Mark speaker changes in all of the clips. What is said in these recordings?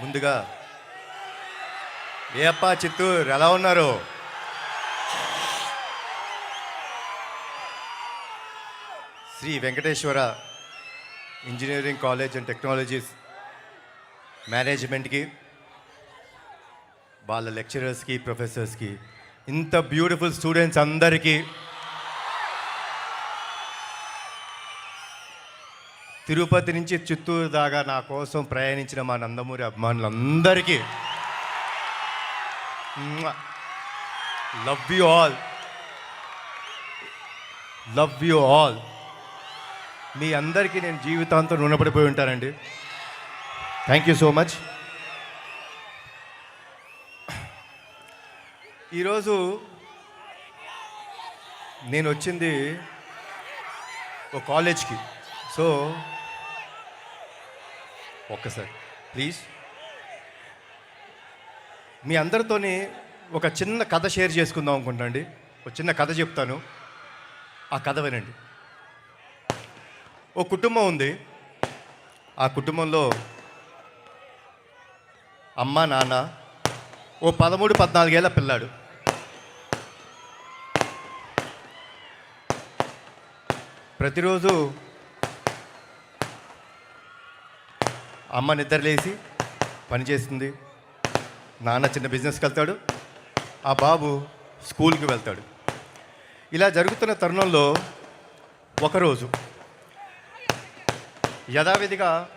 Speaker 1: ముందుగా ఏ చిత్తూరు ఎలా ఉన్నారు? Sri Venkateswara engineering college and technologies మేనేజ్మెంట్కి వాళ్ళ లెక్చరర్స్కి ప్రొఫెసర్స్కి ఇంత బ్యూటిఫుల్ స్టూడెంట్స్ అందరికీ తిరుపతి నుంచి చిత్తూరు దాకా నా కోసం ప్రయాణించిన మా నందమూరి అభిమానులందరికీ. Love you all love you all మీ అందరికీ నేను జీవితాంతం రుణపడిపోయి ఉంటానండి. థ్యాంక్ యూ సో మచ్ ఈరోజు నేను వచ్చింది ఒక కాలేజ్కి. సో ఒక్కసారి. ప్లీజ్. మీ అందరితోని ఒక చిన్న కథ షేర్ చేసుకుందాం అనుకుంటండి ఒక చిన్న కథ చెప్తాను. ఆ కథ వినండి. ఓ కుటుంబం ఉంది. ఆ కుటుంబంలో అమ్మ నాన్న ఓ పదమూడు పద్నాలుగేళ్ళ పిల్లాడు. ప్రతిరోజు అమ్మ నిద్రలేసి పని చేస్తుంది. నాన్న చిన్న బిజినెస్కి వెళ్తాడు. ఆ బాబు స్కూల్కి వెళ్తాడు. ఇలా జరుగుతున్న తరుణంలో ఒకరోజు యథావిధిగా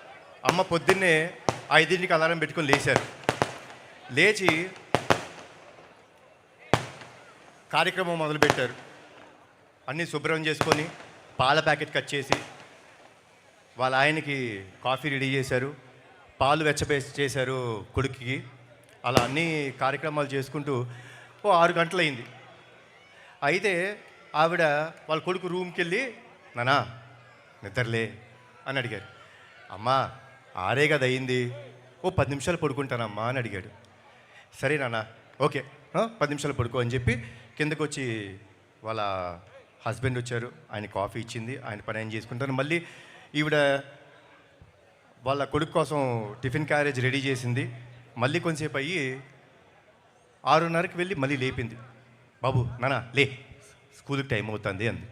Speaker 1: అమ్మ పొద్దున్నే ఐదింటికి అలారం పెట్టుకొని లేచారు. లేచి కార్యక్రమం మొదలుపెట్టారు. అన్నీ శుభ్రం చేసుకొని పాల ప్యాకెట్ కట్ చేసి వాళ్ళ ఆయనకి కాఫీ రెడీ చేశారు పాలు వెచ్చబే చేశారు కొడుకుకి. అలా అన్ని కార్యక్రమాలు చేసుకుంటూ ఓ ఆరు గంటలైంది. అయితే ఆవిడ వాళ్ళ కొడుకు రూమ్కి వెళ్ళి నానా నిద్రలే అని అడిగారు. అమ్మా ఆరే కదా అయింది. ఓ పది నిమిషాలు పడుకుంటానమ్మా అని అడిగాడు. సరే నాన్న ఓకే పది నిమిషాలు పడుకో అని చెప్పి కిందకు వచ్చి వాళ్ళ హస్బెండ్ వచ్చారు. ఆయన కాఫీ ఇచ్చింది ఆయన పని ఆయన చేసుకుంటారు. మళ్ళీ ఈవిడ వాళ్ళ కొడుకు కోసం టిఫిన్ క్యారేజ్ రెడీ చేసింది. మళ్ళీ కొంచెంసేపు అయ్యి ఆరున్నరకి వెళ్ళి మళ్ళీ లేపింది. బాబు నానా లే స్కూల్కి టైం అవుతుంది అంది.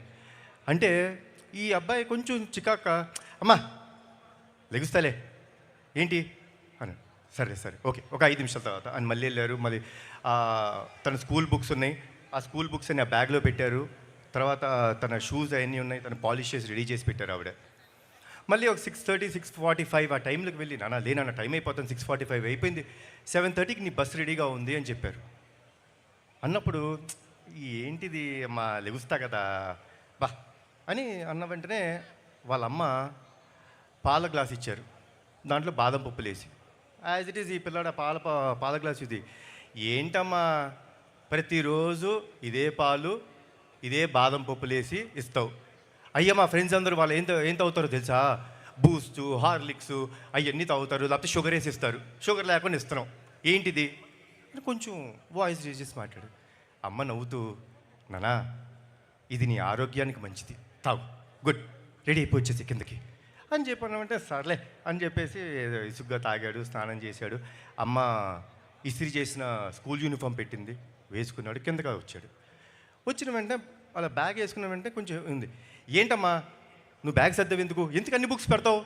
Speaker 1: అంటే ఈ అబ్బాయి కొంచెం చికాక అమ్మా లెగుస్తాలే. ఏంటి? అని. సరే సరే ఓకే ఒక ఐదు నిమిషాల తర్వాత. అని మళ్ళీ వెళ్ళారు. మళ్ళీ తన స్కూల్ బుక్స్ ఉన్నాయి. ఆ స్కూల్ బుక్స్ అన్ని ఆ బ్యాగ్లో పెట్టారు. తర్వాత తన షూస్ అవన్నీ ఉన్నాయి. తన పాలిష్ చేసి రెడీ చేసి పెట్టారు ఆవిడ. మళ్ళీ ఒక six thirty six forty five ఆ టైంలోకి వెళ్ళి నాన్న లేనన్న టైం అయిపోతుంది సిక్స్ ఫార్టీ ఫైవ్ అయిపోయింది. సెవెన్ థర్టీకి నీ బస్ రెడీగా ఉంది అని చెప్పారు. అన్నప్పుడు ఏంటిది అమ్మ లెగుస్తా కదా బా అని అన్న వెంటనే వాళ్ళ అమ్మ పాల గ్లాస్ ఇచ్చారు. దాంట్లో బాదం పప్పులు వేసి యాజ్ ఇట్ ఈస్ ఈ పిల్లాడ పాల పాల గ్లాస్ ఇది. ఏంటమ్మా ప్రతిరోజు ఇదే పాలు ఇదే బాదం పప్పులు వేసి ఇస్తావు. అయ్యా మా ఫ్రెండ్స్ అందరూ వాళ్ళు ఏం ఏం తాగుతారో తెలుసా? బూస్ట్ హార్లిక్స్ అవన్నీ తాగుతారు లేకపోతే షుగర్ వేసి ఇస్తారు షుగర్ లేకుండా ఇస్తున్నాం. ఏంటిది? కొంచెం వాయిస్ రేజ్ చేసి మాట్లాడు. అమ్మ నవ్వుతూ నానా ఇది నీ ఆరోగ్యానికి మంచిది. తాగు. గుడ్ రెడీ అయిపోయి వచ్చేసి కిందకి. అని చెప్పానంటే సర్లే. అని చెప్పేసి ఇసుగ్గా తాగాడు స్నానం చేశాడు. అమ్మ ఇస్త్రీ చేసిన స్కూల్ యూనిఫామ్ పెట్టింది వేసుకున్నాడు కిందగా వచ్చాడు. వచ్చిన వెంటనే అలా బ్యాగ్ వేసుకున్న వెంటనే కొంచెం ఉంది. ఏంటమ్మా? నువ్వు బ్యాగ్ సర్దవు ఎందుకు? ఎందుకు అన్ని బుక్స్ పెడతావు?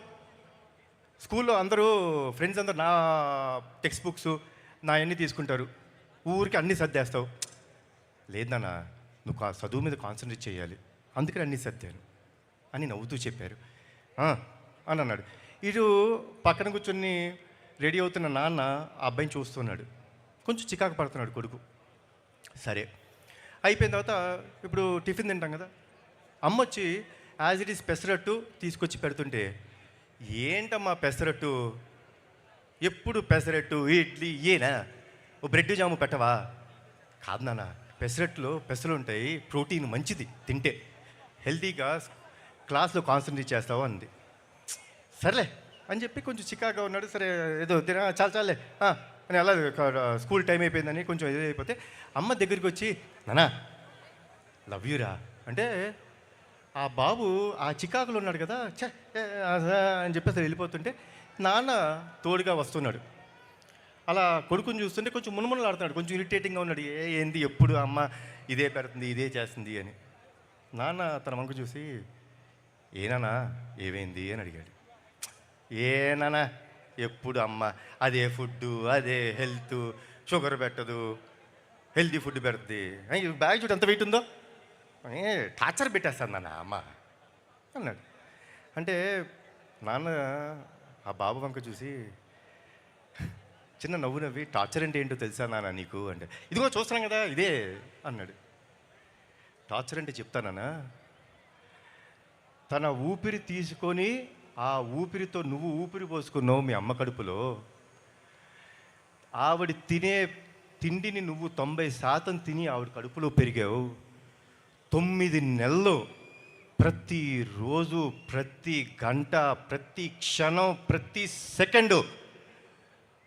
Speaker 1: స్కూల్లో అందరూ ఫ్రెండ్స్ అందరూ నా టెక్స్ట్ బుక్స్ నా అన్నీ తీసుకుంటారు. ఊరికి అన్నీ సర్దేస్తావు. లేదు నాన్న నువ్వు కా- చదువు మీద కాన్సన్ట్రేట్ చేయాలి. అందుకని అన్నీ సర్దాను. అని నవ్వుతూ చెప్పారు. అని అన్నాడు. ఇటు పక్కన కూర్చొని రెడీ అవుతున్న నాన్న ఆ అబ్బాయిని చూస్తున్నాడు. కొంచెం చికాకు పడుతున్నాడు కొడుకు. సరే. అయిపోయిన తర్వాత ఇప్పుడు టిఫిన్ తింటాం కదా? అమ్మ వచ్చి యాజ్ ఇట్ ఈస్ పెసరట్టు తీసుకొచ్చి పెడుతుంటే ఏంటమ్మా పెసరట్టు? ఎప్పుడు పెసరట్టు? ఇడ్లీ ఏనా ఓ బ్రెడ్ జాము పెట్టవా? కాదు నాన్న పెసరట్లో పెసలు ఉంటాయి ప్రోటీన్ మంచిది తింటే. హెల్తీగా క్లాస్లో కాన్సన్ట్రేట్ చేస్తావు అంది. సర్లే అని చెప్పి కొంచెం చికాగా ఉన్నాడు. సరే ఏదో తిన చాలు చాలే అని అలా స్కూల్ టైం అయిపోయిందని కొంచెం ఇది అయిపోతే అమ్మ దగ్గరికి వచ్చి నానా లవ్ యూరా? అంటే ఆ బాబు ఆ చికాకులో ఉన్నాడు కదా ఛే అని చెప్పేసి వెళ్ళిపోతుంటే నాన్న తోడుగా వస్తున్నాడు. అలా కొడుకుని చూస్తుంటే కొంచెం మునుమునలాడుతున్నాడు కొంచెం ఇరిటేటింగ్గా ఉన్నాడు. ఏ ఏంది ఎప్పుడు అమ్మ ఇదే పెడుతుంది ఇదే చేస్తుంది అని. నాన్న తన వంక చూసి ఏనానా ఏమైంది? అని అడిగాడు. ఏనానా ఎప్పుడు అమ్మ అదే ఫుడ్ అదే హెల్త్ షుగర్ పెట్టదు హెల్తీ ఫుడ్ పెడుతుంది. బ్యాగ్ చూడు ఎంత వెయిట్ ఉందో. టార్చర్ పెట్టేస్తాను నాన్న అమ్మ అన్నాడు. అంటే నాన్న ఆ బాబు వంక చూసి చిన్న నవ్వు నవ్వి టార్చర్ అంటే ఏంటో తెలుసా నాన్న నీకు అంటే ఇదిగో చూస్తున్నాం కదా ఇదే అన్నాడు. టార్చర్ అంటే చెప్తానా తన ఊపిరి తీసుకొని ఆ ఊపిరితో నువ్వు ఊపిరి పోసుకున్నావు మీ అమ్మ కడుపులో ఆవిడ తినే తిండిని నువ్వు తొంభై శాతం తిని ఆవిడ కడుపులో పెరిగావు. తొమ్మిది నెలలు ప్రతిరోజు ప్రతి గంట ప్రతి క్షణం ప్రతి సెకండు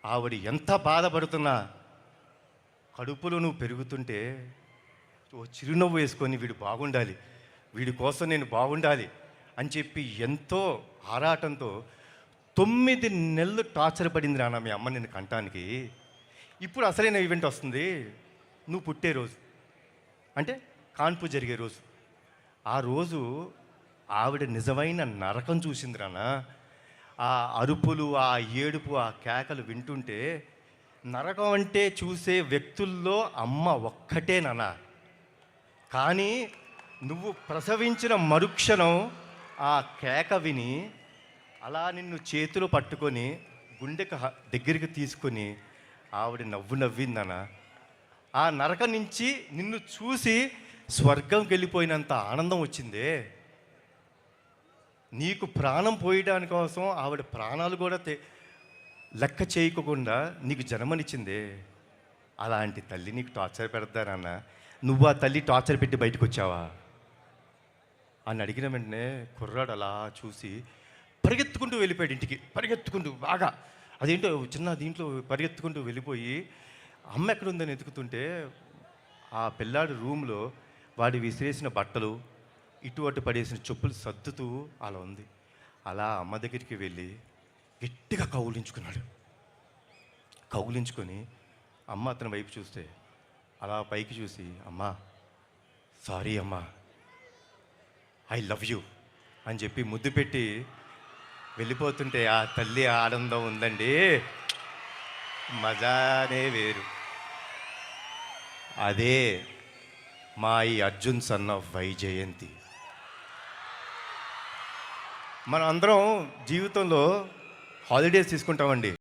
Speaker 1: ఆవిడ ఎంత బాధపడుతున్నా కడుపులో నువ్వు పెరుగుతుంటే ఓ చిరునవ్వు వేసుకొని వీడు బాగుండాలి వీడి కోసం నేను బాగుండాలి అని చెప్పి ఎంతో ఆరాటంతో తొమ్మిది నెలలు టార్చర్ పడింది రానా మీ అమ్మ నేను కంటానికి. ఇప్పుడు అసలైన ఈవెంట్ వస్తుంది నువ్వు పుట్టే రోజు. అంటే కాన్పు జరిగే రోజు. ఆ రోజు ఆవిడ నిజమైన నరకం చూసింది ఆ అరుపులు ఆ ఏడుపు ఆ కేకలు వింటుంటే నరకం అంటే చూసే వ్యక్తుల్లో అమ్మ ఒక్కటే నాన్న. కానీ నువ్వు ప్రసవించిన మరుక్షణం ఆ కేక విని అలా నిన్ను చేతులు పట్టుకొని గుండెకు దగ్గరికి తీసుకొని ఆవిడ నవ్వు నవ్విందన ఆ నరక నుంచి నిన్ను చూసి స్వర్గంకి వెళ్ళిపోయినంత ఆనందం వచ్చిందే. నీకు ప్రాణం పోయడానికి కోసం ఆవిడ ప్రాణాలు కూడా తె- లెక్క చేయకుండా నీకు జన్మనిచ్చిందే. అలాంటి తల్లి నీకు టార్చర్ పెడతానన్న నువ్వు ఆ తల్లి టార్చర్ పెట్టి బయటకు వచ్చావా? అని అడిగిన వెంటనే కుర్రాడు అలా చూసి పరిగెత్తుకుంటూ వెళ్ళిపోయాడు ఇంటికి. పరిగెత్తుకుంటూ బాగా అదేంటో చిన్న దీంట్లో పరిగెత్తుకుంటూ వెళ్ళిపోయి అమ్మ ఎక్కడుందని ఎతుకుతుంటే ఆ పిల్లాడి రూమ్లో వాడి విసిరేసిన బట్టలు ఇటు అటు పడేసిన చెప్పులు సర్దుతూ అలా ఉంది. అలా అమ్మ దగ్గరికి వెళ్ళి గట్టిగా కౌలించుకున్నాడు కౌలించుకొని అమ్మ అతని వైపు చూస్తే అలా పైకి చూసి అమ్మా సారీ అమ్మా ఐ లవ్ యూ అని చెప్పి ముద్దు పెట్టి వెళ్ళిపోతుంటే ఆ తల్లి ఆనందం ఉందండి. మజానే వేరు. అదే మా ఈ అర్జున్ సన్ ఆఫ్ వైజయంతి. మనం అందరం జీవితంలో హాలిడేస్ తీసుకుంటామండి.